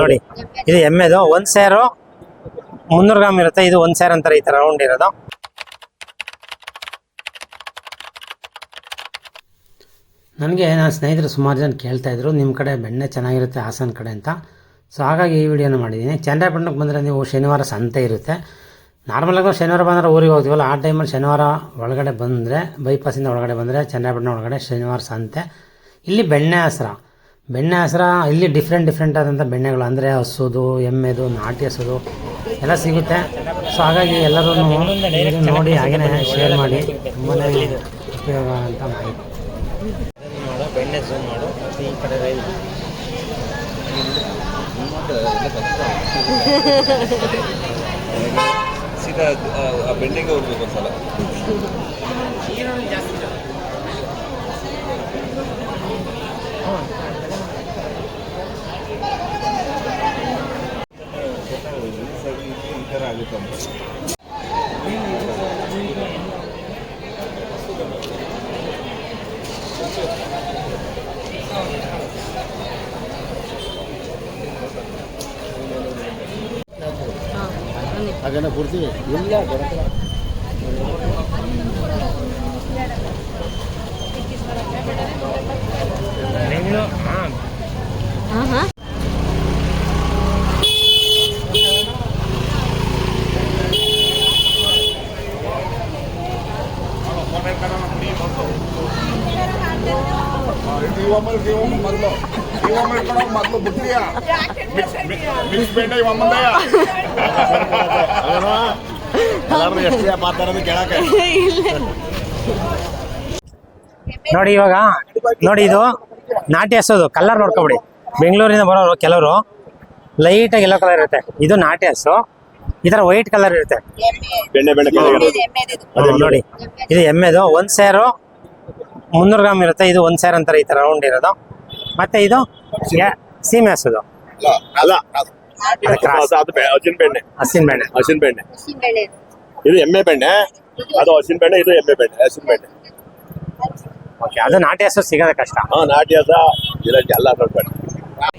ನೋಡಿ ಇದು ಎಮ್ಮೆದು. ಒಂದ್ ಸೇರು ಮುನ್ನೂರು ಗ್ರಾಮ್ ಇರುತ್ತೆ. ಇದು ಒಂದ್ ಸೇರ್ ಅಂತಾರೆ ಈ ತರ ರೌಂಡ್ ಇರೋದು. ನನಗೆ ನನ್ನ ಸ್ನೇಹಿತರು ಸುಮಾರು ಜನ ಕೇಳ್ತಾ ಇದ್ರು ನಿಮ್ಮ ಕಡೆ ಬೆಣ್ಣೆ ಚೆನ್ನಾಗಿರುತ್ತೆ ಹಾಸನ ಕಡೆ ಅಂತ. ಸೊ ಹಾಗಾಗಿ ಈ ವಿಡಿಯೋನ ಮಾಡಿದ್ದೀನಿ ಚಂದ್ರಪಟ್ಟಣಕ್ಕೆ ಬಂದರೆ ನೀವು ಶನಿವಾರ ಸಂತೆ ಇರುತ್ತೆ. ನಾರ್ಮಲಾಗಿ ನಾವು ಶನಿವಾರ ಬಂದರೆ ಊರಿಗೆ ಹೋಗ್ತೀವಲ್ಲ ಆ ಟೈಮಲ್ಲಿ ಶನಿವಾರ ಒಳಗಡೆ ಬಂದರೆ ಬೈಪಾಸಿಂದ ಒಳಗಡೆ ಬಂದರೆ ಚಂದ್ರಪಟ್ಟಣ ಒಳಗಡೆ ಶನಿವಾರ ಸಂತೆ. ಇಲ್ಲಿ ಬೆಣ್ಣೆ ಹಸ್ರ ಬೆಣ್ಣೆ ಹಸ್ರ ಇಲ್ಲಿ ಡಿಫ್ರೆಂಟ್ ಡಿಫ್ರೆಂಟ್ ಆದಂಥ ಬೆಣ್ಣೆಗಳು ಅಂದರೆ ಹಸೋದು ಎಮ್ಮೆದು ನಾಟಿ ಹಸೋದು ಎಲ್ಲ ಸಿಗುತ್ತೆ. ಸೊ ಹಾಗಾಗಿ ಎಲ್ಲರೂ ನೋಡಿ ಹಾಗೇ ಶೇರ್ ಮಾಡಿ. ತುಂಬಾ ಉಪಯೋಗ ಅಂತ ಮಾಡಿ ಬೆಣ್ಣೆ ಈ ಕಡೆ ಸೀದಾ ಬೆಂಡೆಗೆ ಹೋಗ್ಬೇಕು ಒಂದ್ಸಲ ಈ ಥರ ಆಗುತ್ತೆ ಅಂತ. ಹಾಗೇನೆ ಕೊಡ್ತೀವಿ ಇಲ್ಲ ಕೊಡಕ್ಕಿಲ್ಲ. ಇವಮ್ಮಲ್ ಇವಮ್ಮ ಮೊದಲು. ಇವಮ್ಮ ಇಟ್ಕೊಂಡು ಮೊದಲು ಬಿಟ್ಟಿಯ. ಮಿಕ್ಸ್ ಬೆಂಡೆ ಇವಮ್ಮಂದಯ್ಯ ಅದೇನೋ? ಎಲ್ಲಾರ್ನೂ ಎಷ್ಟು ಮಾತಾಡೋದು ಕೇಳಕ್ಕೆ. ನೋಡಿ ಇವಾಗ ನೋಡಿ ಇದು ನಾಟಿ ಹಸೋದು ಕಲರ್ ನೋಡ್ಕೊಬಿಡಿ. ಬೆಂಗಳೂರಿಂದ ಬರೋರು ಕೆಲವರು ಲೈಟಾಗಿ ಎಲ್ಲೋ ಕಲರ್ ಇರುತ್ತೆ. ಇದು ನಾಟಿ ಹಸು. ಈ ಥರ ವೈಟ್ ಕಲರ್ ಇರುತ್ತೆ. ನೋಡಿ. ಇದು ಎಮ್ಮೆದು. ಒಂದ್ ಸೇರು ಮುನ್ನೂರು ಗ್ರಾಮ್ ಇರುತ್ತೆ. ಇದು ಒಂದ್ ಸೇರ್ ಅಂತಾರೆ ಈ ತರ ರೌಂಡ್ ಇರೋದು. ಮತ್ತೆ ಇದು ಸೀಮೆ ಹಸುದು ಅಲ್ಲ ಹಸಿನ ಬೆಣ್ಣೆ. ಹಸಿನ ಬೆಣ್ಣೆ. ಹಸಿನ ಬೆಣ್ಣೆ. ಇದು ಎಮ್ಮೆ ಬೆಣ್ಣೆ. ಅದು ಹಸಿನ ಬೆಣ್ಣೆ ಇದು ಎಮ್ಮೆ ಬೆಣ್ಣೆ ಹಸಿನ ಬೆಣ್ಣೆ. ಓಕೆ ಅದು ನಾಟಿ ಹಸು ಸಿಗೋದೇ ಕಷ್ಟ. ಹಾ ನಾಟಿ ಹಸ ಇಲ್ಲ ಎಲ್ಲ ಬೆಣ್ಣೆ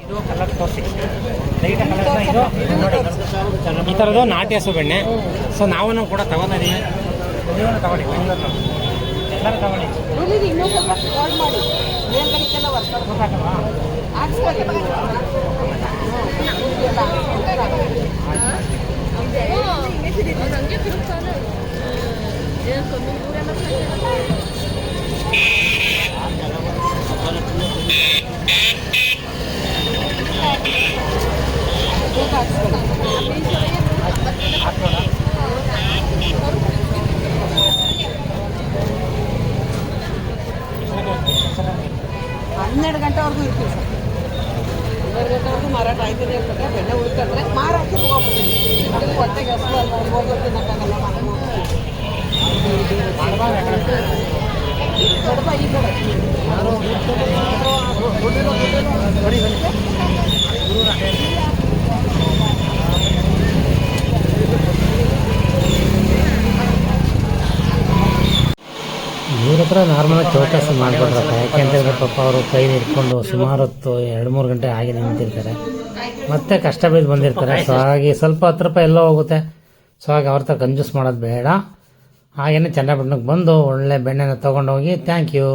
ಇದು ಕಲರ್ ತೋರಿಸಿ. ಈ ಥರದ್ದು ನಾಟಿ ಹಸು ಬೆಣ್ಣೆ. ಸೊ ನಾವು ಕೂಡ ತಗೋತಾ ಇದೀವಿ ನೀವೂ ತಗೊಳ್ಳಿ ತಗೊಳ್ಳಿ. ಇನ್ನೂ ಸ್ವಲ್ಪ ಕಾಲ್ ಮಾಡಿ. ಮೇಲ್ಗಡೆಗೆಲ್ಲ ವರ್ಕೌಟ್ ಗೊತ್ತಾಗಲ್ವಾ? ಹಾಕ್ಸ್ಕೊಳ್ಳಿ ಹನ್ನೆರಡು ಗಂಟೆವರೆಗೂ ಇರ್ತೀವಿ ಸರ್. ಹನ್ನೆರಡು ಗಂಟೆವರೆಗೂ ಮಾರಾಟ ಆಯ್ತದೆ ಇರ್ತದೆ ಬೆಣ್ಣೆ ಉಳ್ಕೊಂಡ್ರೆ ಮಾರಾಟಕ್ಕೆ ಹೋಗ್ಬಿಡ್ತೀನಿ ಅದಕ್ಕೆ ಹೊಟ್ಟೆಗೆ ಹಸು ಅಲ್ಲ ಹೋಗೋದು ತಿನ್ನಕ್ಕಾಗಲ್ಲ ಮನೆ ಕಡಪ ಈ ಕಡೆ ಹತ್ರ ನಾರ್ಮಲಾಗಿ ಚೌಕಾಸಿ ಮಾಡಿಕೊಡ್ರಪ್ಪ ಯಾಕೆಂತೇಳಿದ್ರೆ ಪಾಪ ಅವರು ಕೈಲಿ ಹಿಡ್ಕೊಂಡು ಸುಮಾರು ಹೊತ್ತು ಎರಡು ಮೂರು ಗಂಟೆ ಆಗಿ ನಿಂತಿರ್ತಾರೆ. ಮತ್ತೆ ಕಷ್ಟ ಬಿದ್ದು ಬಂದಿರ್ತಾರೆ. ಸೊ ಹಾಗೆ ಸ್ವಲ್ಪ ಹತ್ತು ರೂಪಾಯಿ ಎಲ್ಲೋ ಹೋಗುತ್ತೆ. ಸೊ ಹಾಗೆ ಅವ್ರ ಹತ್ರ ಕಂಜೂಸ್ ಮಾಡೋದು ಬೇಡ. ಹಾಗೇನೆ ಚನ್ನಪಟ್ಟಣಕ್ಕೆ ಬಂದು ಒಳ್ಳೆ ಬೆಣ್ಣೆನ ತೊಗೊಂಡೋಗಿ ಥ್ಯಾಂಕ್ ಯು